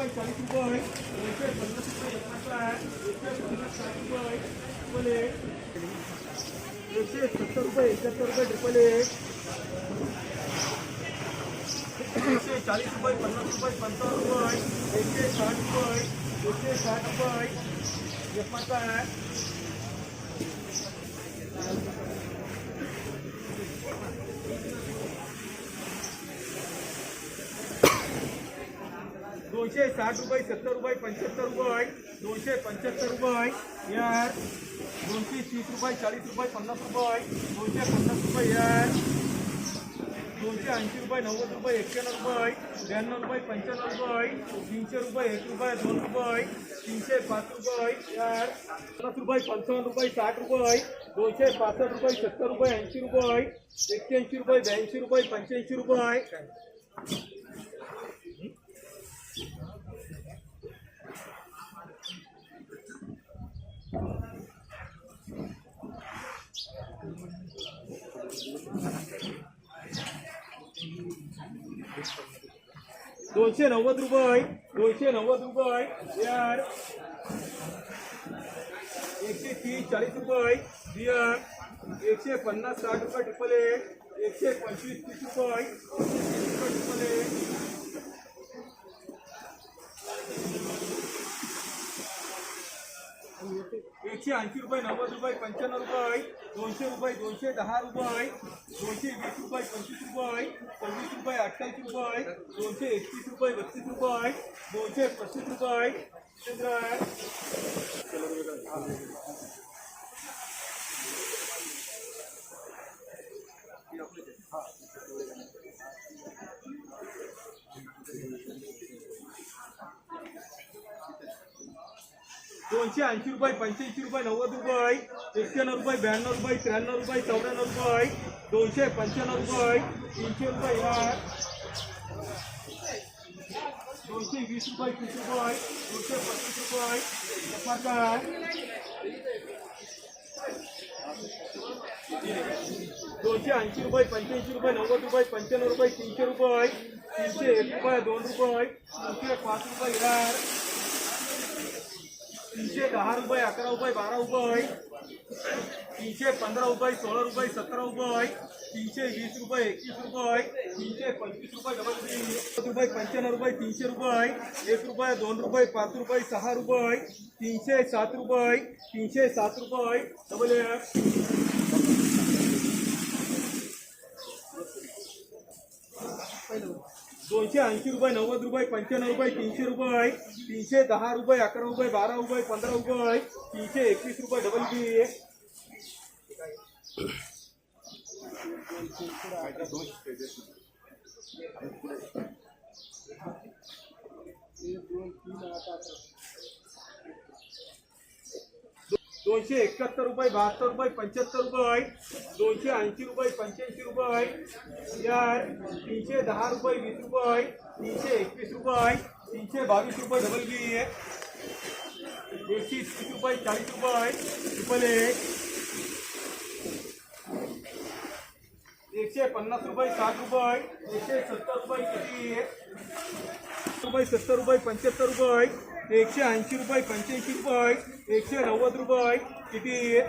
दोनशे तीस रुपये चाळीस रुपये दोनशे पन्नास रुपये एकाहत्तर एकशे पन्नास साठ रुपये ट्रिपल एक एकशे सत्तर रुपये एकाहत्तर रुपये ट्रिपल एक एकशे चाळीस रुपये पन्नास रुपये पंचावन्न रुपये एकशे साठ रुपये एकशे साठ रुपये एकाहत्तर दोनशे साठ रुपये सत्तर रुपये पंच्याहत्तर रुपये दोनशे पंच्याहत्तर रुपये यार दोनशे तीस रुपये चाळीस रुपये पन्नास रुपये दोनशे पन्नास रुपये यार दोनशे ऐंशी रुपये नव्वद रुपये एक्क्याण्णव रुपये ब्याण्णव रुपये पंच्याण्णव रुपये तीनशे रुपये एक रुपये दोन रुपये तीनशे पाच रुपये यार पन्नास रुपये पंचावन्न रुपये साठ रुपये दोनशे पासष्ट रुपये सत्तर रुपये ऐंशी रुपये एक्क्याऐंशी रुपये ब्याऐंशी रुपये पंच्याऐंशी रुपये दोनशे नव्वद रुपये. दोनशे नव्वद रुपये. यार एकशे तीस चालीस रुपये. बियर एकशे पन्ना साठ रुपये ट्रिपल एक एकशे पंचवीस तीस रुपये. एकशे ऐंशी रुपये नव्वद रुपये पंच्याण्णव रुपये दोनशे रुपये दोनशे दहा रुपये दोनशे वीस रुपये पंचवीस रुपये सव्वीस रुपये अठ्ठ्याऐंशी रुपये दोनशे एकतीस रुपये बत्तीस रुपये दोनशे पस्तीस रुपये दोनशे ऐंशी रुपये, पंच्याऐंशी रुपये, नव्वद रुपये एक्क्याण्णव रुपये, ब्याण्णव रुपये, त्र्याण्णव रुपये, चौऱ्याण्णव रुपये दोनशे, पंच्याण्णव रुपये तीनशे रुपये यार दोनशे वीस रुपये, तीस रुपये दोनशे पस्तीस रुपये दोनशे ऐंशी रुपये, पंच्याऐंशी रुपये, नव्वद रुपये, पंच्याण्णव रुपये, तीनशे रुपये तीनशे एक रुपये, दोन रुपये तीनशे पाच रुपये ત્રીસે દહાર રૂપિયા અકરા રૂપિયા બારા રૂપિયા હોય ત્રીસે પંદર રૂપિયા સોળ રૂપિયા સત્તર રૂપિયા હોય ત્રીસે વીસ રૂપિયા એકવીસ રૂપિયા હોય ત્રીસે પચીસ રૂપિયા ડબલ રૂપિયા પંચાણું રૂપિયા ત્રીસે રૂપિયા હોય એક રૂપિયા દોન રૂપિયા પાંચ રૂપિયા સહા રૂપિયા હોય ત્રીસે સાત રૂપિયા હોય ત્રીસે સાત રૂપિયા હોય ડબલ दोनशे ऐंशी रुपये, नव्वद रुपये, पंच्याण्णव रुपये, तीनशे रुपये तीनशे दहा रुपये, अकरा रुपये, बारा रुपये, पंधरा रुपये तीनशे एकवीस रुपये डबल बी दोनशे एकाहत्तर रुपये, बहात्तर रुपये, पंच्याहत्तर रुपये दोनशे ऐंशी रुपये, पंच्याऐंशी रुपये यार तीनशे दहा रुपये, वीस रुपये तीनशे एकवीस रुपये तीनशे बावीस रुपये डबल बी एकशे तीस रुपये, चाळीस रुपये ट्रिपल एक एकशे पन्नास रुपये, साठ रुपये एकशे सत्तर रुपये किती रुपये, सत्तर रुपये, पंच्याहत्तर रुपये एकशे ऐंशी रुपये पंच्याऐंशी रुपये एकशे नव्वद रुपये किती?